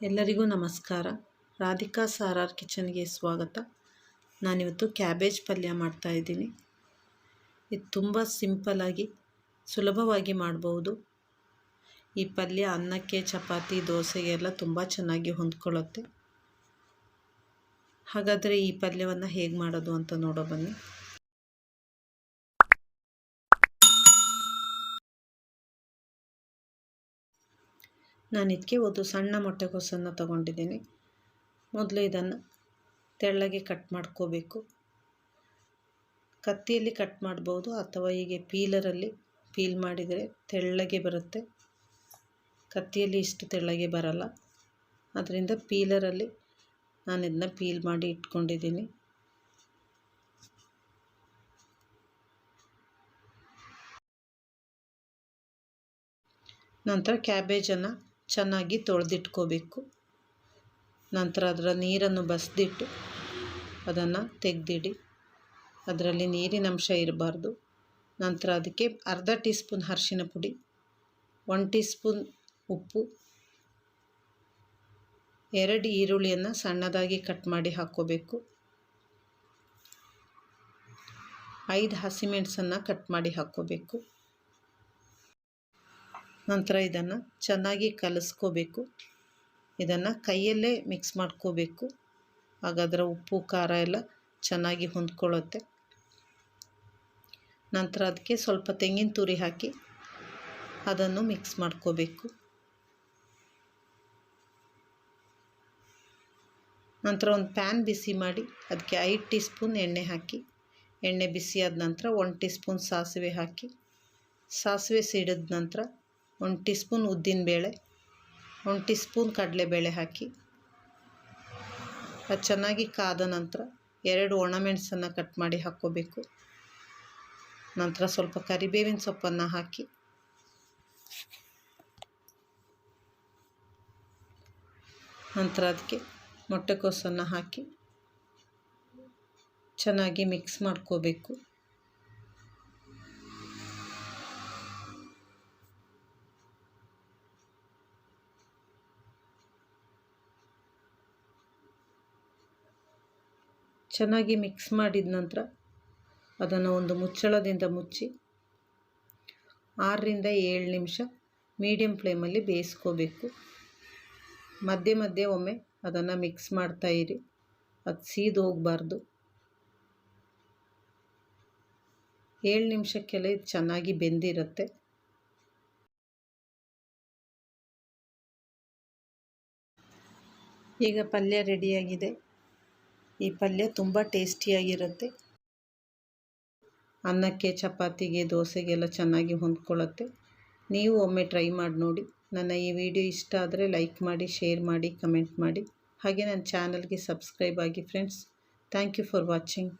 ಎಲ್ಲರಿಗೂ ನಮಸ್ಕಾರ. ರಾಧಿಕಾ ಸಾರಾರ್ ಕಿಚನ್ಗೆ ಸ್ವಾಗತ. ನಾನಿವತ್ತು ಕ್ಯಾಬೇಜ್ ಪಲ್ಯ ಮಾಡ್ತಾಯಿದ್ದೀನಿ ಇದು ತುಂಬ ಸಿಂಪಲಾಗಿ ಸುಲಭವಾಗಿ ಮಾಡ್ಬೋದು. ಈ ಪಲ್ಯ ಅನ್ನಕ್ಕೆ, ಚಪಾತಿ ದೋಸೆಗೆಲ್ಲ ತುಂಬ ಚೆನ್ನಾಗಿ ಹೊಂದ್ಕೊಳ್ಳುತ್ತೆ. ಹಾಗಾದರೆ ಈ ಪಲ್ಯವನ್ನು ಹೇಗೆ ಮಾಡೋದು ಅಂತ ನೋಡೋ ಬನ್ನಿ. ನಾನು ಇದಕ್ಕೆ ಒಂದು ಸಣ್ಣ ಮೊಟ್ಟೆಕೋಸನ್ನು ತಗೊಂಡಿದ್ದೀನಿ. ಮೊದಲು ಇದನ್ನು ತೆಳ್ಳಗೆ ಕಟ್ ಮಾಡ್ಕೋಬೇಕು. ಕತ್ತಿಯಲ್ಲಿ ಕಟ್ ಮಾಡ್ಬೋದು ಅಥವಾ ಹೀಗೆ ಪೀಲರಲ್ಲಿ ಪೀಲ್ ಮಾಡಿದರೆ ತೆಳ್ಳಗೆ ಬರುತ್ತೆ. ಕತ್ತಿಯಲ್ಲಿ ಇಷ್ಟು ತೆಳ್ಳಗೆ ಬರಲ್ಲ. ಅದರಿಂದ ಪೀಲರಲ್ಲಿ ನಾನು ಇದನ್ನ ಪೀಲ್ ಮಾಡಿ ಇಟ್ಕೊಂಡಿದ್ದೀನಿ. ನಂತರ ಕ್ಯಾಬೇಜನ್ನು ಚೆನ್ನಾಗಿ ತೊಳೆದಿಟ್ಕೋಬೇಕು. ನಂತರ ಅದರ ನೀರನ್ನು ಬಸ್ದಿಟ್ಟು ಅದನ್ನು ತೆಗೆದಿಡಿ. ಅದರಲ್ಲಿ ನೀರಿನ ಅಂಶ ಇರಬಾರ್ದು. ನಂತರ ಅದಕ್ಕೆ ಅರ್ಧ ಟೀ ಸ್ಪೂನ್ ಅರಿಶಿನ ಪುಡಿ ಒನ್ ಟೀ ಸ್ಪೂನ್ ಉಪ್ಪು, ಎರಡು ಈರುಳ್ಳಿಯನ್ನು ಸಣ್ಣದಾಗಿ ಕಟ್ ಮಾಡಿ ಹಾಕ್ಕೋಬೇಕು. ಐದು ಹಸಿಮೆಣಸನ್ನು ಕಟ್ ಮಾಡಿ ಹಾಕ್ಕೋಬೇಕು. ನಂತರ ಇದನ್ನು ಚೆನ್ನಾಗಿ ಕಲಸ್ಕೋಬೇಕು. ಇದನ್ನು ಕೈಯಲ್ಲೇ ಮಿಕ್ಸ್ ಮಾಡ್ಕೋಬೇಕು. ಆಗ ಅದರ ಉಪ್ಪು, ಖಾರ ಎಲ್ಲ ಚೆನ್ನಾಗಿ ಹೊಂದ್ಕೊಳ್ಳುತ್ತೆ. ನಂತರ ಅದಕ್ಕೆ ಸ್ವಲ್ಪ ತೆಂಗಿನ ತುರಿ ಹಾಕಿ ಅದನ್ನು ಮಿಕ್ಸ್ ಮಾಡ್ಕೋಬೇಕು. ನಂತರ ಒಂದು ಪ್ಯಾನ್ ಬಿಸಿ ಮಾಡಿ ಅದಕ್ಕೆ ಐದು ಟೀ ಸ್ಪೂನ್ ಎಣ್ಣೆ ಹಾಕಿ, ಎಣ್ಣೆ ಬಿಸಿಯಾದ ನಂತರ ಒಂದು ಟೀ ಸ್ಪೂನ್ ಸಾಸಿವೆ ಹಾಕಿ, ಸಾಸಿವೆ ಸಿಡಿದ ನಂತರ ಒಂದು ಟೀ ಸ್ಪೂನ್ ಉದ್ದಿನಬೇಳೆ ಒಂದು ಟೀ ಸ್ಪೂನ್ ಕಡಲೆಬೇಳೆ ಹಾಕಿ, ಅದು ಚೆನ್ನಾಗಿ ಕಾದ ನಂತರ ಎರಡು ಒಣಮೆಣಸನ್ನು ಕಟ್ ಮಾಡಿ ಹಾಕ್ಕೋಬೇಕು. ನಂತರ ಸ್ವಲ್ಪ ಕರಿಬೇವಿನ ಸೊಪ್ಪನ್ನು ಹಾಕಿ, ನಂತರ ಅದಕ್ಕೆ ಮೊಟ್ಟೆಕೋಸನ್ನು ಹಾಕಿ ಚೆನ್ನಾಗಿ ಮಿಕ್ಸ್ ಮಾಡ್ಕೋಬೇಕು. ಚೆನ್ನಾಗಿ ಮಿಕ್ಸ್ ಮಾಡಿದ ನಂತರ ಅದನ್ನು ಒಂದು ಮುಚ್ಚಳದಿಂದ ಮುಚ್ಚಿ ಆರರಿಂದ ಏಳು ನಿಮಿಷ ಮೀಡಿಯಮ್ ಫ್ಲೇಮಲ್ಲಿ ಬೇಯಿಸ್ಕೋಬೇಕು. ಮಧ್ಯೆ ಮಧ್ಯೆ ಒಮ್ಮೆ ಅದನ್ನು ಮಿಕ್ಸ್ ಮಾಡ್ತಾಯಿರಿ ಅದು ಸೀದು ಹೋಗಬಾರ್ದು. ಏಳು ನಿಮಿಷಕ್ಕೆಲ್ಲ ಇದು ಚೆನ್ನಾಗಿ ಬೆಂದಿರುತ್ತೆ. ಈಗ ಪಲ್ಯ ರೆಡಿಯಾಗಿದೆ ಈ ಪಲ್ಯ ತುಂಬ ಟೇಸ್ಟಿಯಾಗಿರುತ್ತೆ. ಅನ್ನಕ್ಕೆ, ಚಪಾತಿಗೆ, ದೋಸೆಗೆಲ್ಲ ಚೆನ್ನಾಗಿ ಹೊಂದ್ಕೊಳ್ಳುತ್ತೆ. ನೀವು ಒಮ್ಮೆ ಟ್ರೈ ಮಾಡಿ ನೋಡಿ. ನನ್ನ ಈ ವಿಡಿಯೋ ಇಷ್ಟ ಆದರೆ ಲೈಕ್ ಮಾಡಿ, ಶೇರ್ ಮಾಡಿ, ಕಮೆಂಟ್ ಮಾಡಿ. ಹಾಗೆ ನನ್ನ ಚಾನಲ್ಗೆ ಸಬ್ಸ್ಕ್ರೈಬ್ ಆಗಿ friends, thank you for watching.